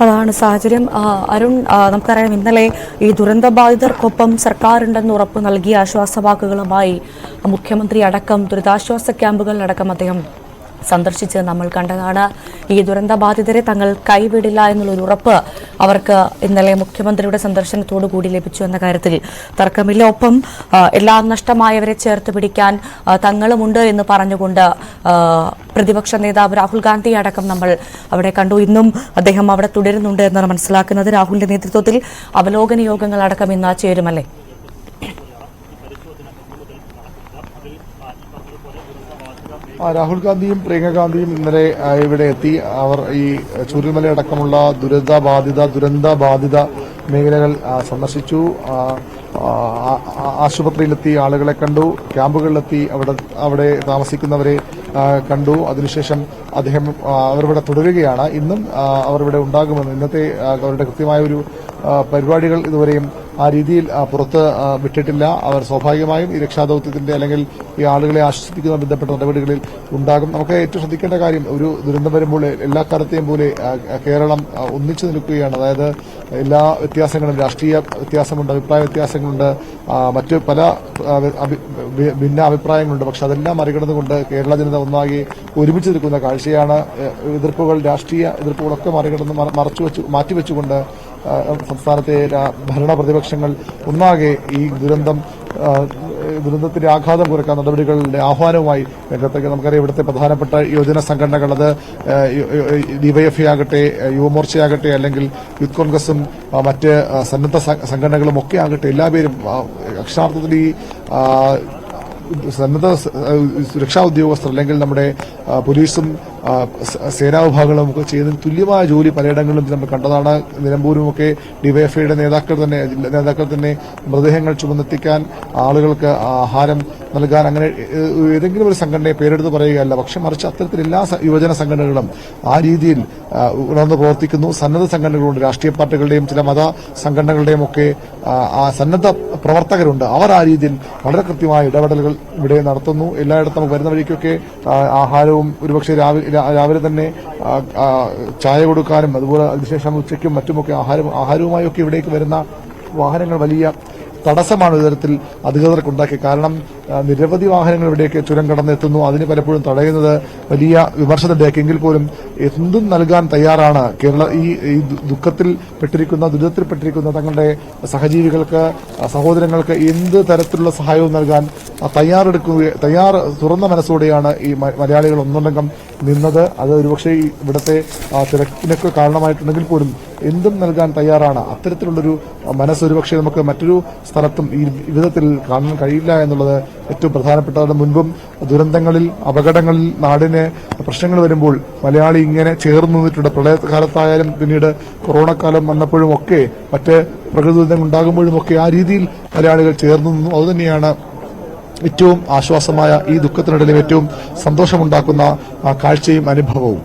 അതാണ് സാഹചര്യം. അരുൺ നമുക്കറിയാം ഇന്നലെ ഈ ദുരന്ത ദുരന്തബാധിതർക്കൊപ്പം സർക്കാരുണ്ടെന്ന് ഉറപ്പ് നൽകിയ ആശ്വാസവാക്കുകളുമായി മുഖ്യമന്ത്രി അടക്കം ദുരിതാശ്വാസ ക്യാമ്പുകളിലടക്കം അദ്ദേഹം സന്ദർശിച്ച് നമ്മൾ കണ്ടതാണ്. ഈ ദുരന്തബാധിതരെ തങ്ങൾ കൈവിടില്ല എന്നുള്ളൊരു ഉറപ്പ് അവർക്ക് ഇന്നലെ മുഖ്യമന്ത്രിയുടെ സന്ദർശനത്തോടു കൂടി ലഭിച്ചു എന്ന കാര്യത്തിൽ തർക്കമില്ല. ഒപ്പം എല്ലാ നഷ്ടമായവരെ ചേർത്ത് പിടിക്കാൻ തങ്ങളുമുണ്ട് എന്ന് പറഞ്ഞുകൊണ്ട് പ്രതിപക്ഷ നേതാവ് രാഹുൽ ഗാന്ധി അടക്കം നമ്മൾ അവിടെ കണ്ടു. ഇന്നും അദ്ദേഹം അവിടെ തുടരുന്നുണ്ട് എന്നാണ് മനസ്സിലാക്കുന്നത് രാഹുലിന്റെ നേതൃത്വത്തിൽ അവലോകന യോഗങ്ങൾ അടക്കം ഇന്ന് ചേരുമല്ലേ ആ, രാഹുൽ ഗാന്ധിയും പ്രിയങ്ക ഗാന്ധിയും ഇന്നലെ ഇവിടെ എത്തി. അവർ ഈ ചൂരൽമല അടക്കമുള്ള ദുരിത ബാധിത ദുരന്ത ബാധിത മേഖലകൾ സന്ദർശിച്ചു. ആശുപത്രിയിലെത്തി ആളുകളെ കണ്ടു. ക്യാമ്പുകളിലെത്തി അവിടെ അവിടെ താമസിക്കുന്നവരെ കണ്ടു. അതിനുശേഷം അദ്ദേഹം അവരിവിടെ തുടരുകയാണ്. ഇന്നും അവർ ഇവിടെ ഉണ്ടാകുമെന്ന്. ഇന്നത്തെ അവരുടെ കൃത്യമായ ഒരു പരിപാടികൾ ഇതുവരെയും ആ രീതിയിൽ പുറത്ത് വിട്ടിട്ടില്ല. അവർ സ്വാഭാവികമായും ഈ രക്ഷാദൌത്യത്തിന്റെ അല്ലെങ്കിൽ ഈ ആളുകളെ ആശ്വസിപ്പിക്കുന്ന ബന്ധപ്പെട്ട നടപടികളിൽ ഉണ്ടാകും. നമുക്ക് ഏറ്റവും ശ്രദ്ധിക്കേണ്ട കാര്യം ഒരു ദുരന്തം വരുമ്പോൾ എല്ലാ കാലത്തെയും പോലെ കേരളം ഒന്നിച്ചു നിൽക്കുകയാണ്. അതായത് എല്ലാ വ്യത്യാസങ്ങളും രാഷ്ട്രീയ വ്യത്യാസമുണ്ട് അഭിപ്രായ വ്യത്യാസങ്ങളുണ്ട് മറ്റ് പല ഭിന്ന അഭിപ്രായങ്ങളുണ്ട്. പക്ഷെ അതെല്ലാം മറികടന്നുകൊണ്ട് കേരള ജനത ഒന്നാകെ ഒരുമിച്ച് നിൽക്കുന്ന കാഴ്ചയാണ് എതിർപ്പുകൾ രാഷ്ട്രീയ എതിർപ്പുകളൊക്കെ മറികടന്ന് മറച്ചു വെച്ച് മാറ്റിവെച്ചുകൊണ്ട് സംസ്ഥാനത്തെ ഭരണ പ്രതിപക്ഷങ്ങൾ ഒന്നാകെ ഈ ദുരന്തം ദുരന്തത്തിന്റെ ആഘാതം കുറയ്ക്കാൻ നടപടികളുടെ ആഹ്വാനവുമായി രംഗത്തേക്ക് നമുക്കറിയാം. ഇവിടുത്തെ പ്രധാനപ്പെട്ട യുവജന സംഘടനകൾ അത് ഡിവൈഎഫ്ഐ ആകട്ടെ യുവമോർച്ചയാകട്ടെ അല്ലെങ്കിൽ യൂത്ത് കോൺഗ്രസും മറ്റ് സന്നദ്ധ സംഘടനകളും ഒക്കെ ആകട്ടെ എല്ലാവരും അക്ഷരാർത്ഥത്തിൽ ഈ സന്നദ്ധ സുരക്ഷാ ഉദ്യോഗസ്ഥർ അല്ലെങ്കിൽ നമ്മുടെ പോലീസും സേനാ വിഭാഗങ്ങളും ഒക്കെ ചെയ്യുന്ന തുല്യമായ ജോലി പലയിടങ്ങളിലും നമ്മൾ കണ്ടതാണ്. നിലമ്പൂരും ഒക്കെ ഡിവൈഎഫ്ഐയുടെ നേതാക്കൾ തന്നെ നേതാക്കൾ തന്നെ മൃതദേഹങ്ങൾ ചുമന്നെത്തിക്കാൻ ആളുകൾക്ക് ആഹാരം നൽകാൻ അങ്ങനെ ഏതെങ്കിലും ഒരു സംഘടനയെ പേരെടുത്ത് പറയുകയല്ല. പക്ഷെ മറിച്ച് അത്തരത്തിൽ എല്ലാ യുവജന സംഘടനകളും ആ രീതിയിൽ ഉണർന്നു പ്രവർത്തിക്കുന്നു. സന്നദ്ധ സംഘടനകളുണ്ട്. രാഷ്ട്രീയ പാർട്ടികളുടെയും ചില മത സംഘടനകളുടെയും ഒക്കെ ആ, സന്നദ്ധ പ്രവർത്തകരുണ്ട്. അവർ ആ രീതിയിൽ വളരെ കൃത്യമായ ഇടപെടലുകൾ ഇവിടെ നടത്തുന്നു. എല്ലായിടത്തും വരുന്ന വഴിക്കൊക്കെ ആഹാരവും ഒരുപക്ഷെ രാവിലെ രാവിലെ തന്നെ ചായ കൊടുക്കാനും അതുപോലെ അതിനുശേഷം ഉച്ചയ്ക്കും മറ്റുമൊക്കെ ആഹാരം ആഹാരവുമായൊക്കെ ഇവിടേക്ക് വരുന്ന വാഹനങ്ങൾ വലിയ തടസ്സമാണ് ഇത്തരത്തിൽ അധികൃതർക്ക് ഉണ്ടാക്കി കാരണം നിരവധി വാഹനങ്ങൾ ഇവിടേക്ക് ചുരം കടന്നെത്തുന്നു. അതിന് പലപ്പോഴും തടയുന്നത് വലിയ വിമർശനത്തിലേക്കെങ്കിൽ പോലും എന്തും നൽകാൻ തയ്യാറാണ്. കേരള ഈ ദുഃഖത്തിൽ പെട്ടിരിക്കുന്ന ദുരിതത്തിൽ പെട്ടിരിക്കുന്ന തങ്ങളുടെ സഹജീവികൾക്ക് സഹോദരങ്ങൾക്ക് എന്ത് തരത്തിലുള്ള സഹായവും നൽകാൻ തയ്യാറെടുക്കുക തയ്യാർ തുറന്ന മനസ്സോടെയാണ് ഈ മലയാളികൾ ഒന്നുണ്ടെങ്കിൽ നിന്നത്. അത് ഒരുപക്ഷെ ഇവിടുത്തെ തിരക്കിനൊക്കെ കാരണമായിട്ടുണ്ടെങ്കിൽ പോലും എന്തും നൽകാൻ തയ്യാറാണ്. അത്തരത്തിലുള്ളൊരു മനസ്സൊരുപക്ഷെ നമുക്ക് മറ്റൊരു സ്ഥലത്തും ഈ വിധത്തിൽ കാണാൻ കഴിയില്ല എന്നുള്ളത് ഏറ്റവും പ്രധാനപ്പെട്ടതാണ്. മുൻപും ദുരന്തങ്ങളിൽ അപകടങ്ങളിൽ നാടിന് പ്രശ്നങ്ങൾ വരുമ്പോൾ മലയാളി ഇങ്ങനെ ചേർന്ന് നിന്നിട്ടുണ്ട്. പ്രളയകാലത്തായാലും പിന്നീട് കൊറോണ കാലം വന്നപ്പോഴും ഒക്കെ മറ്റ് പ്രകൃതി ദുരന്തങ്ങൾ ഉണ്ടാകുമ്പോഴും ഒക്കെ ആ രീതിയിൽ മലയാളികൾ ചേർന്ന് നിന്നു. അതുതന്നെയാണ് ഏറ്റവും ആശ്വാസമായ ഈ ദുഃഖത്തിനിടയിലും ഏറ്റവും സന്തോഷമുണ്ടാക്കുന്ന കാഴ്ചയും അനുഭവവും.